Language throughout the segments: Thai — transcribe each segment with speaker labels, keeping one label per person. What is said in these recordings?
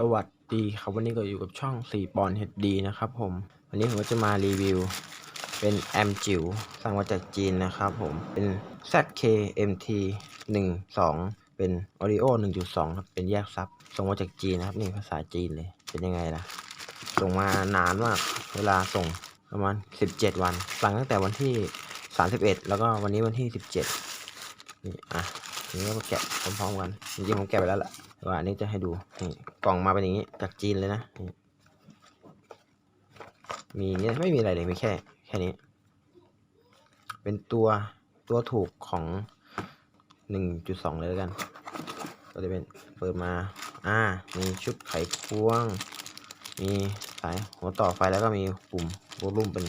Speaker 1: สวัสดีครับวันนี้ก็อยู่กับช่อง4ปอนเฮดดีนะครับผม วันนี้ผมก็จะมารีวิว เป็นแอมจิ๋วสั่งมาจากจีนนะครับผมเป็น ZKMT 1 2 เป็น Audio 1.2 ครับเป็นแยกซับส่งมาจากจีนนะครับ นี่ภาษาจีนเลยเป็นยังไงล่ะ ส่งมานานมาก เวลาส่งประมาณ 17 วัน สั่งตั้งแต่วันที่ 31 แล้วก็วันนี้วันที่ 17 นี่อะทีนี้ก็มแกะพร้อมๆกันจริงๆผมแกะไปแล้วล่ะ ว่าอันนี้จะให้ดูกล่องมาเป็นอย่างนี้จากจีนเลยนะ มีอย่างนี้ไม่มีอะไรเลยมีแค่ แค่นี้ เป็นตัวตัวถูกของ1.2เลยแล้วกัน ก็จะเป็นเปิดมาอ่ามีชุดไขควง มีสายหัวต่อไฟแล้วก็มีปุ่มโวลูมเป็น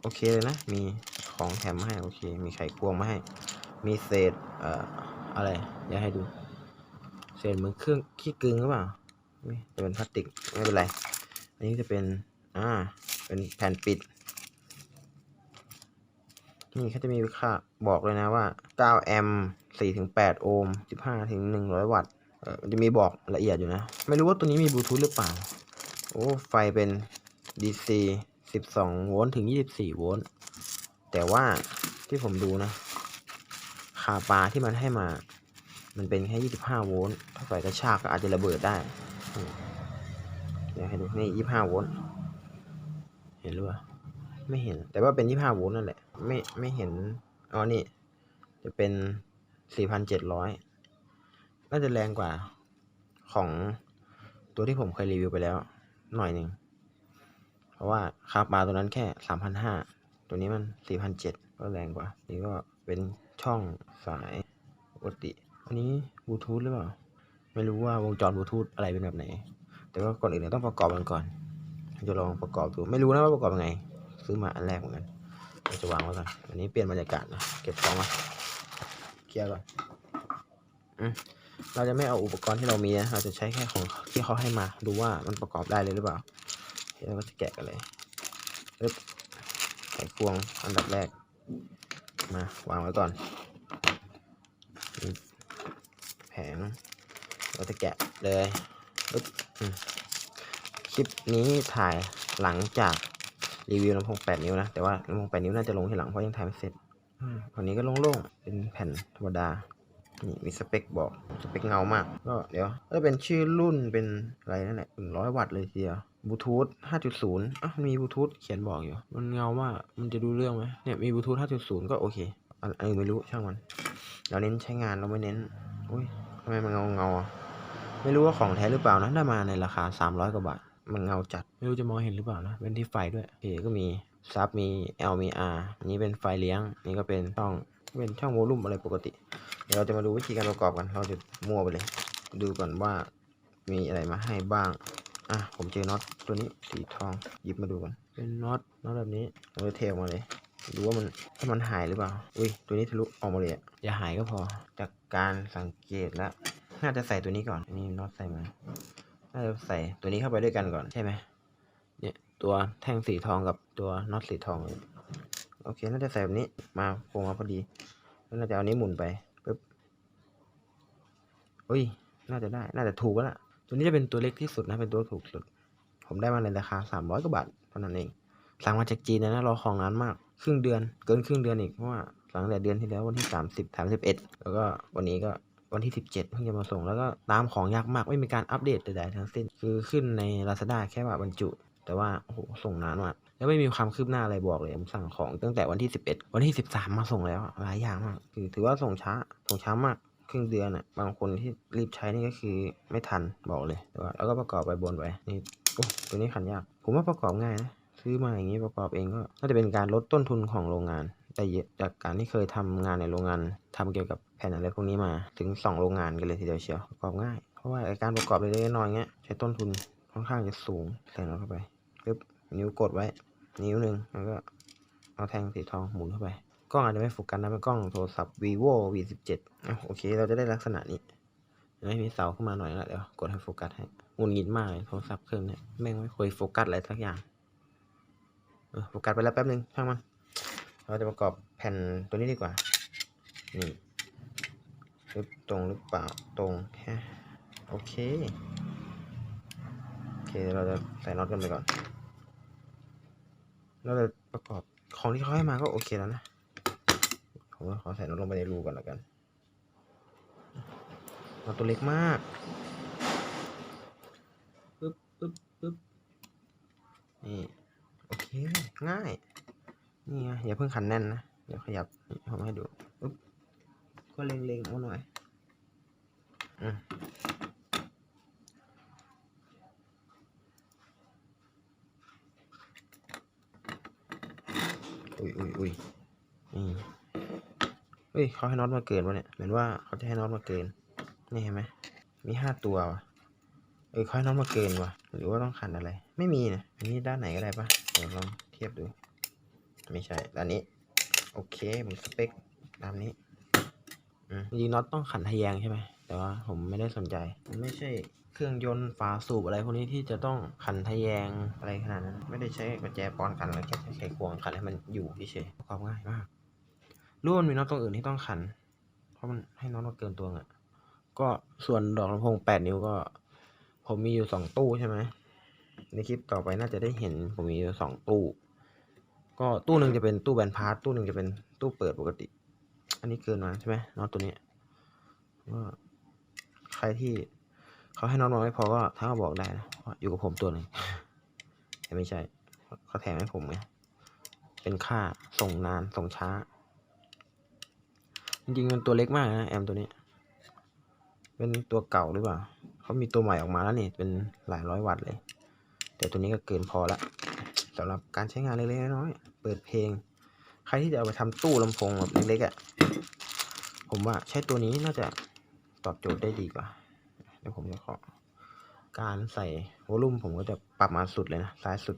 Speaker 1: โอเคเลยนะ มีของแถมมาให้ โอเค มีไขควงมาให้ มีเศษเอ่อ อะไรอยาให้ดู เศษเหมือนเครื่องขี้กึงหรือเปล่าอุ๊ยจะเป็นพลาสติกไม่เป็นไร อันนี้จะเป็น อ่า เป็นแผ่นปิด นี่เขาจะมีค่าบอกเลยนะว่า 9 แอมป์4ถึง8โอห์ม15ถึง100 วัตต์เออมันจะมีบอกละเอียดอยู่นะ ไม่รู้ว่าตัวนี้มีบลูทูธหรือเปล่า โอ้ ไฟเป็น DC 12 โวลต์ถึง 24 โวลต์ แต่ว่าที่ผมดูนะ ขาปาที่มันให้มา มันเป็นแค่25โวลต์ถ้าไฟกระชากก็อาจจะระเบิดได้เดี๋ยวให้ดูนี่25โวลต์เห็นหรือเปล่าไม่เห็น แต่ว่าเป็น25โวลต์นั่นแหละ ไม่ไม่เห็นอ๋อนี่ จะเป็น4,700น่าจะแรงกว่าของตัวที่ผมเคยรีวิวไปแล้ว หน่อยหนึ่งเพราะว่าคาปาตัวนั้นแค่3,500ตัวนี้มัน4,700ก็แรงกว่า นี่ก็เป็น ช่องสายปกติ อันนี้บลูทูธหรือเปล่า ไม่รู้ว่าวงจรบลูทูธอะไรเป็นแบบไหน แต่ว่าก่อนอื่นเราต้องประกอบมันก่อน จะลองประกอบดู ไม่รู้นะว่าประกอบยังไง ซื้อมาอันแรกเหมือนกันเราจะวางไว้ก่อน อันนี้เปลี่ยนบรรยากาศนะ เก็บของมา เคลียร์ก่อนเราจะไม่เอาอุปกรณ์ที่เรามีนะ เราจะใช้แค่ของที่เขาให้มา ดูว่ามันประกอบได้เลยหรือเปล่าเดี๋ยวเราก็จะแกะกันเลยปึ๊บไขควงอันดับแรก มาวางไว้ก่อนนี่แผงเราจะแกะเลยปึ๊บอืมคลิปนี้ถ่ายหลังจากรีวิวลำโพง8นิ้วนะ แต่ว่าลำโพง8นิ้วน่าจะลงทีหลังเพราะยังถ่ายไม่เสร็จอืมวันนี้ก็โล่งๆ เป็นแผ่นธรรมดา นี่มีสเปคบอก สเปคเงามาก ก็เดี๋ยวก็เป็นชื่อรุ่นเป็นอะไรนั่นแหละหนึ่งร้อยวัตต์เลยทีเดียว บลูทูธ5.0อะมันมีบลูทูธเขียนบอกอยู่ มันเงามามันจะดูเรื่องไหมเนี่ยมีบลูทูธ5.0 ก็โอเคอันอื่นไม่รู้ช่างมัน เราเน้นใช้งานเราไม่เน้นอุ้ยทำไมมันเงาเงาไม่รู้ว่าของแท้หรือเปล่านะได้มาในราคา 300 กว่าบาท มันเงาจัด ไม่รู้จะมองเห็นหรือเปล่านะ เป็นที่ไฟด้วยเอก็มีซับมี L มี R นนี้เป็นไฟเลี้ยง นี่ก็เป็นช่อง เป็นช่องโวลูมอะไรปกติ เดี๋ยวเราจะมาดูวิธีการประกอบกัน เราจะมั่วไปเลย ดูก่อนว่ามีอะไรมาให้บ้าง อะผมเจอน็อตตัวนี้สีทองหยิบมาดูก่อนเป็นน็อตน็อตแบบนี้เราจะเทออกมาเลยดูว่ามันถ้ามันหายหรือเปล่า อุ้ย ตัวนี้ทะลุออกมาเลยอะอย่าหายก็พอ จากการสังเกตแล้ว น่าจะใส่ตัวนี้ก่อนอันนี้น็อตใส่มา น่าจะใส่ตัวนี้เข้าไปด้วยกันก่อนใช่ไหมเนี่ยตัวแท่งสีทองกับตัวน็อตสีทองเลยโอเค น่าจะใส่แบบนี้ มาโค้งมาพอดี แล้วน่าจะเอานี้หมุนไปปึ๊บอุ้ย น่าจะได้ น่าจะถูกแล้วล่ะ ตัวนี้จะเป็นตัวเล็กที่สุดนะ เป็นตัวถูกสุด ผมได้มาในราคาสามร้อยกว่าบาทเท่านั้นเอง สั่งมาจากจีนนะรอของนานมาก ครึ่งเดือน เกินครึ่งเดือนอีก เพราะว่าสั่งตั้งแต่เดือนที่แล้ววันที่สามสิบสามสิบเอ็ดแล้วก็วันนี้ก็วันที่สิบเจ็ดเพิ่งจะมาส่ง แล้วก็ตามของยากมาก ไม่มีการอัปเดตใดๆทั้งสิ้น คือขึ้นใน Lazada แค่ว่าบรรจุ แต่ว่า โอ้โห ส่งนานมากแล้วไม่มีความคืบหน้าอะไรบอกเลยผมสั่งของตั้งแต่วันที่ 11 วันที่ 13 มาส่งแล้วหลายอย่างมาก คือถือว่าส่งช้า ส่งช้ามาก ครึ่งเดือนอะบางคนที่รีบใช้นี่ก็คือไม่ทันบอกเลยแต่ว่าแล้วก็ประกอบไปบนไปนี่โอ้ตัวนี้ขันยาก ผมว่าประกอบง่ายนะซื้อมาอย่างนี้ประกอบเองก็น่าจะเป็นการลดต้นทุนของโรงงานได้เยอะจากการที่เคยทำงานในโรงงานทำเกี่ยวกับแผ่นอะไรพวกนี้มาถึง 2 โรงงานกันเลยทีเดียวเชียวประกอบง่ายเพราะว่าการประกอบเล็กๆน้อยๆเงี้ยใช้ต้นทุนค่อนข้างจะสูงใส่ลงเข้าไปปึ๊บนิ้วกดไว้ นิ้วหนึ่งแล้วก็เอาแท่งสีทองหมุนเข้าไป กล้องอาจจะไม่โฟกัสนะเป็นกล้องโทรศัพท์ vivo v 1 7อะโอเค เราจะได้ลักษณะนี้เห็นไหมมีเสาขึ้นมาหน่อยแล้วเดี๋ยวกดให้โฟกัสให้หงุนงิดมากเลยโทรศัพท์เครื่องเนี้ยแม่งไม่เคยโฟกัสอะไรสักอย่างโฟกัสไปแล้วแป๊บนึงช่างมัน เราจะประกอบแผ่นตัวนี้ดีกว่า นี่ปึ๊บตรงหรือเปล่าตรงแค่โอเค โอเค เราจะใส่น็อตกันไปก่อน เราจะประกอบของที่เขาให้มาก็โอเคแล้วนะ ขอใส่น็อตลงไปในรูก่อนแล้วกันน็อตตัวเล็กมากปึ๊บปึ๊บปึ๊บนี่โอเค ง่าย นี่ไงอย่าเพิ่งขันแน่นนะ เดี๋ยวขยับผมให้ดูปึ๊บก็เล็งๆเอาหน่อยอืมอุ้ยอุ้ยอุ้ยนี่ เฮ้ยเขาให้น็อตมาเกินวะเนี่ยเหมือนว่าเขาจะให้น็อตมาเกิน นี่เห็นไหมมีห้าตัววะเออเขาให้น็อตมาเกินวะหรือว่าต้องขันอะไร ไม่มีนะอันนี้ด้านไหนก็ได้ปะเดี๋ยวลองเทียบดู ไม่ใช่ด้านนี้ โอเคเหมือนสเปคตามนี้อืมจริงน็อตต้องขันทะแยงใช่ไหมแต่ว่าผมไม่ได้สนใจมันไม่ใช่เครื่องยนต์ฝาสูบอะไรพวกนี้ที่จะต้องขันทะแยงอะไรขนาดนั้น ไม่ได้ใช้กุญแจปอนขันแล้วแค่ใช้ไขควงขันให้มันอยู่เฉยๆประกอบง่ายมาก รู้ว่ามันมีน็อตตรงอื่นที่ต้องขัน เพราะมันให้น็อตมาเกินตัวอะ ก็ส่วนดอกลำโพงแปดนิ้วก็ ผมมีอยู่สองตู้ใช่ไหมในคลิปต่อไปน่าจะได้เห็นผมมีอยู่สองตู้ ก็ตู้หนึ่งจะเป็นตู้แบนพาร์ทตู้หนึ่งจะเป็นตู้เปิดปกติ อันนี้เกินมาใช่ไหมน็อตตัวนี้ว่าใครที่เขาให้น็อตมาไม่พอก็ถ้าเขาบอกได้นะว่าอยู่กับผมตัวหนึ่งแต่ไม่ใช่เขาแถมให้ผมไงเป็นค่าส่งนานส่งช้า จริงๆมันตัวเล็กมากนะแอมตัวนี้ เป็นตัวเก่าหรือเปล่าเขามีตัวใหม่ออกมาแล้วนี่เป็นหลายร้อยวัตต์เลย แต่ตัวนี้ก็เกินพอละสำหรับการใช้งานเล็กๆน้อยๆเปิดเพลง ใครที่จะเอาไปทำตู้ลำโพงแบบเล็กๆอะ่ะผมว่าใช้ตัวนี้น่าจะตอบโจทย์ได้ดีกว่าเดี๋ยวผมจะขอการใส่วอลลุ่มผมก็จะปรับมาสุดเลยนะซ้ายสุด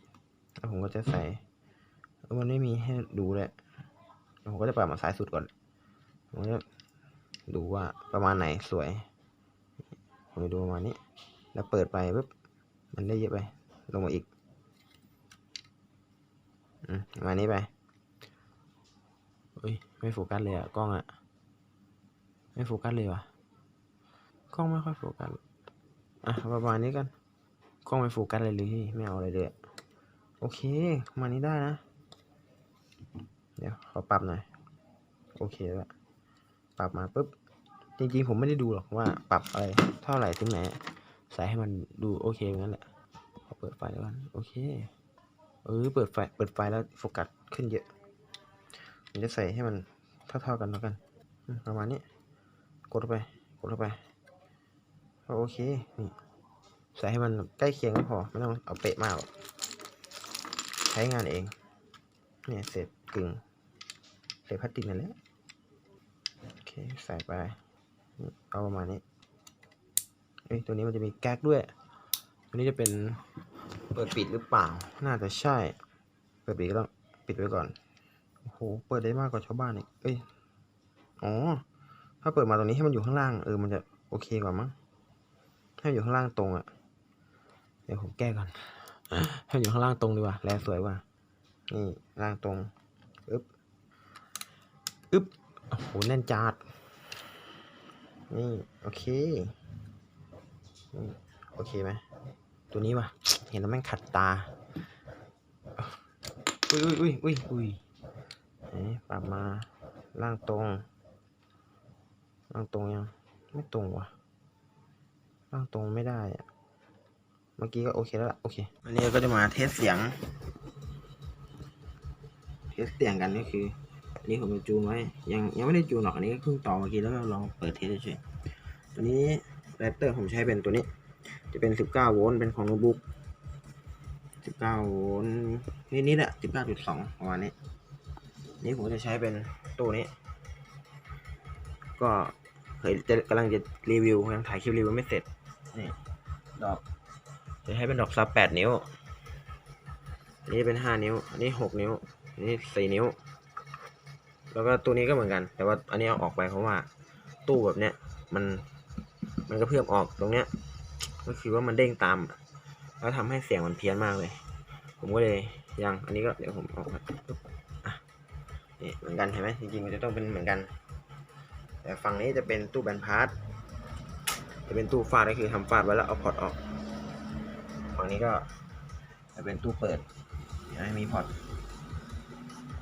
Speaker 1: แล้วผมก็จะใส่มันไม่มีให้ดูเลยผมก็จะปรับมาซ้ายสุดก่อน ดูว่าประมาณไหนสวยผมจะดูประมาณนี้ แล้วเปิดไปปุ๊บมันได้เยอะไป ลงมาอีกอืมประมาณนี้ไปเฮ้ยไม่โฟกัสเลยอะกล้องอะไม่โฟกัสเลยวะกล้องไม่ค่อยโฟกัสอะประมาณนี้กันกล้องไม่โฟกัสเลยเลยไม่เอาอะไรเลยโอเคมานี้ได้นะ เดี๋ยวขอปรับหน่อย โอเคแล้ว ปรับมาปุ๊บ จริงๆ ผมไม่ได้ดูหรอกว่า ปรับอะไรเท่าไหร่ถึงไหน ใส่ให้มันดูโอเคงั้นแหละขอเปิดไฟแล้วกันโอเค เออ เปิดไฟ เปิดไฟแล้วโฟกัสขึ้นเยอะผมจะใส่ให้มันเท่าๆกันแล้วกัน ประมาณนี้ กดไปกดไปโอเค นี่ใส่ให้มันใกล้เคียงก็พอ ไม่ต้องเอาเป๊ะมากหรอกใช้งานเอง เนี่ยเสร็จกึ่งเศษพลาสติกนั่นแหละ ใส่ไป เอาประมาณนี้เอ้ยตัวนี้มันจะมีแก๊กด้วย ตัวนี้จะเป็นเปิดปิดหรือเปล่า น่าจะใช่ เปิดปิดก็ต้องปิดไว้ก่อน โอ้โห เปิดได้มากกว่าชาวบ้านอีก เอ้ย อ๋อ ถ้าเปิดมาตรงนี้ให้มันอยู่ข้างล่าง เออ มันจะโอเคกว่ามั้ง ให้อยู่ข้างล่างตรงอะเดี๋ยวผมแก้ก่อน ให้อยู่ข้างล่างตรงดีกว่า แลสวยกว่า นี่ล่างตรง อึ๊บ อึ๊บ โอ้โห แน่นจัด นี่โอเคนี่โอเคไหมตัวนี้ว่ะเห็นแล้วแม่งขัดตา อุ้ยอุ้ยอุ้ยอุ้ยอุ้ยปรับมาล่างตรงล่างตรงยังไม่ตรงว่ะล่างตรงไม่ได้อะเมื่อกี้ก็โอเคแล้วล่ะโอเคอันนี้ก็จะมาเทสเสียง เทสเสียงกันก็คือ อันนี้ผมจะจูนไว้ ยังยังไม่ได้จูนหรอก อันนี้ก็เพิ่งต่อเมื่อกี้แล้วก็ลองเปิดเทสเฉยตัวนี้แรปเตอร์ผมใช้เป็นตัวนี้ จะเป็น 19 โวลต์เป็นของโน้ตบุ๊ก 19 โวลต์นี่นี่แหละ19.2ประมาณนี้ นี่ผมจะใช้เป็นตัวนี้ ก็เคยจะกำลังจะรีวิวยังถ่ายคลิปรีวิวไม่เสร็จ นี่ดอก จะใช้เป็นดอกซับ8นิ้ว นี้เป็น 5 นิ้ว อันนี้ 6 นิ้วอันนี้4นิ้ว แล้วก็ตัวนี้ก็เหมือนกัน แต่ว่าอันนี้เอาออกไปเพราะว่า ตู้แบบเนี้ยมันมันก็เพิ่มออกตรงเนี้ย ก็คือว่ามันเด้งตาม แล้วทำให้เสียงมันเพี้ยนมากเลย ผมก็เลยยังอันนี้ก็เดี๋ยวผมออกมาปุ๊บอะนี่เหมือนกันเห็นไหมจริงๆมันจะต้องเป็นเหมือนกัน แต่ฝั่งนี้จะเป็นตู้แบนพาร์ทจะเป็นตู้ฟาดก็คือทำฟาดไว้แล้วเอาพอร์ตออก ฝั่งนี้ก็จะเป็นตู้เปิดเดี๋ยวให้มีพอร์ต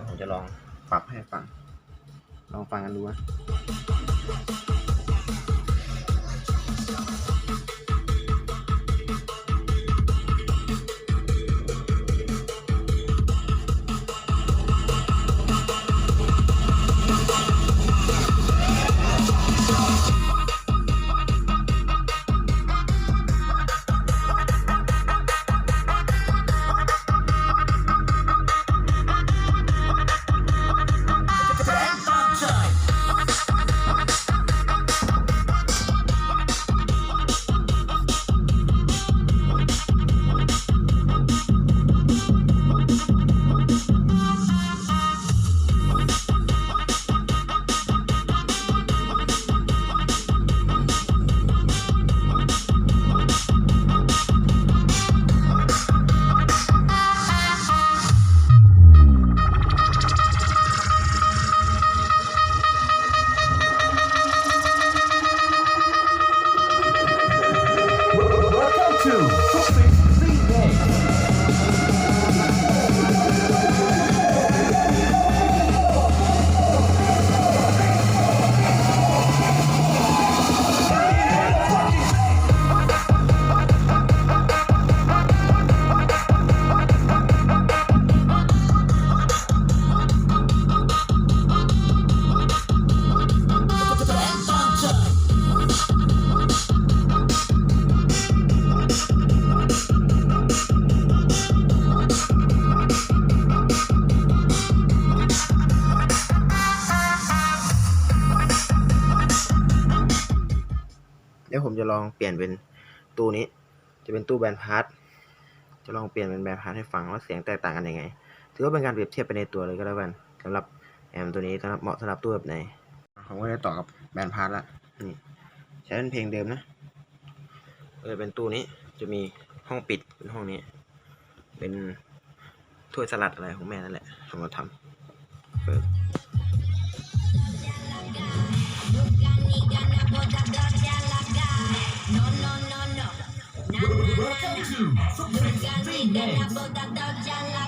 Speaker 1: ผมจะลองปรับให้ฟัง ลองฟังกันดูนะ
Speaker 2: go to.
Speaker 1: Something จะลองเปลี่ยนเป็นตู้นี้ จะเป็นตู้แบนพาร์ทจะลองเปลี่ยนเป็นแบนพาร์ทให้ฟังว่าเสียงแตกต่างกันยังไง ถือว่าเป็นการเปรียบเทียบไปในตัวเลยก็แล้วกันสำหรับแอมตัวนี้สำหรับเหมาะสำหรับตู้แบบไหนผมก็ได้ต่อกับแบนพาร์ทละนี่ใช้เป็นเพลงเดิมนะก็จะเป็นตู้นี้จะมีห้องปิดเป็นห้องนี้ เป็นถ้วยสลัดอะไรของแม่นั่นแหละผมมาทำเปิด
Speaker 2: Welcome to Supreme Females.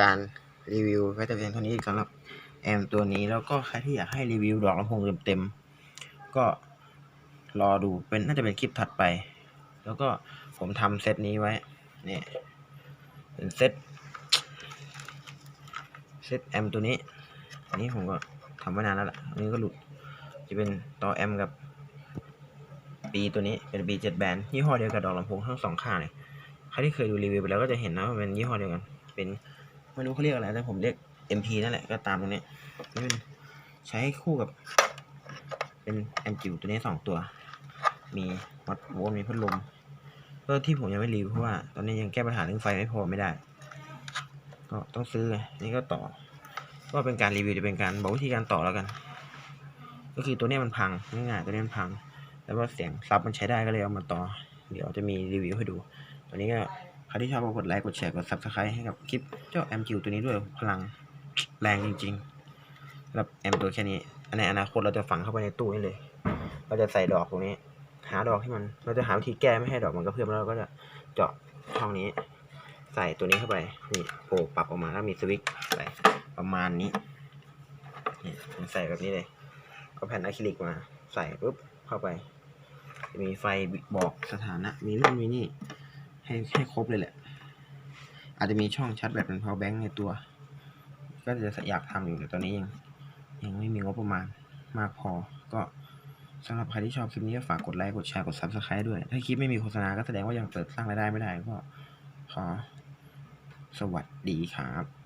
Speaker 1: การรีวิวไว้แต่เพียงเท่านี้สำหรับแอมตัวนี้แล้วก็ใครที่อยากให้รีวิวดอกลำโพงเต็มๆก็รอดูเป็นน่าจะเป็นคลิปถัดไป แล้วก็ผมทำเซตนี้ไว้เนี่ยเป็นเซตเซตแอมตัวนี้อันนี้ผมก็ทำไว้นานแล้วล่ะอันนี้ก็หลุดจะเป็นต่อแอมกับปีตัวนี้เป็นปีเจ็ดแบนยี่ห้อเดียวกับดอกลำโพงทั้งสองข้างเลยใครที่เคยดูรีวิวไปแล้วก็จะเห็นนะว่าเป็นยี่ห้อเดียวกันเป็น ไม่รู้เขาเรียกอะไรแต่ผมเรียก MP นั่นแหละก็ตามตรงนี้นี่เป็นใช้คู่กับ เป็นแอมจิวตัวนี้สองตัว มีวัดโวลต์มีพัดลมก็ที่ผมยังไม่รีวิวเพราะว่า ตอนนี้ยังแก้ปัญหาเรื่องไฟไม่พอไม่ได้ ก็ต้องซื้อนี่ก็ต่อ ก็เป็นการรีวิวจะเป็นการบอกวิธีการต่อแล้วกัน ก็คือตัวนี้มันพังง่ายๆตัวนี้มันพัง แล้วก็เสียงซับมันใช้ได้ก็เลยเอามาต่อ เดี๋ยวจะมีรีวิวให้ดู ตัวนี้ก็ ครที่ชอบก็กดไลค์กดแชร์กด subscribe ให้กับคลิปเจ้าแอมจิวตัวนี้ด้วยพลังแรงจริงๆสำหรับแอมตัวแค่นี้ในอนาคตเราจะฝังเข้าไปในตู้นี้เลย เราจะใส่ดอกตรงนี้ หาดอกที่มัน เราจะหาวิธีแก้ไม่ให้ดอกมันกระเพื่อมแล้วเราก็จะเจาะช่องนี้ ใส่ตัวนี้เข้าไปนี่โผล่ปรับออกมาแล้วมีสวิตช์ใส่ประมาณนี้นี่ใส่แบบนี้เลยเอาแผ่นอะคริลิกมา ใส่ปุ๊บเข้าไป จะมีไฟบอกสถานะ มีนู่นมีนี่ ให้ให้ครบเลยแหละ อาจจะมีช่องชัดแบบเป็น power bank ในตัว ก็จะอยากทำอยู่แต่ตอนนี้ยังยังไม่มีงบประมาณมากพอ ก็สำหรับใครที่ชอบคลิปนี้ก็ฝากกดไลค์กดแชร์กด subscribe ด้วย ถ้าคลิปไม่มีโฆษณาก็แสดงว่ายังเปิดสร้างรายได้ไม่ได้ก็ขอสวัสดีครับ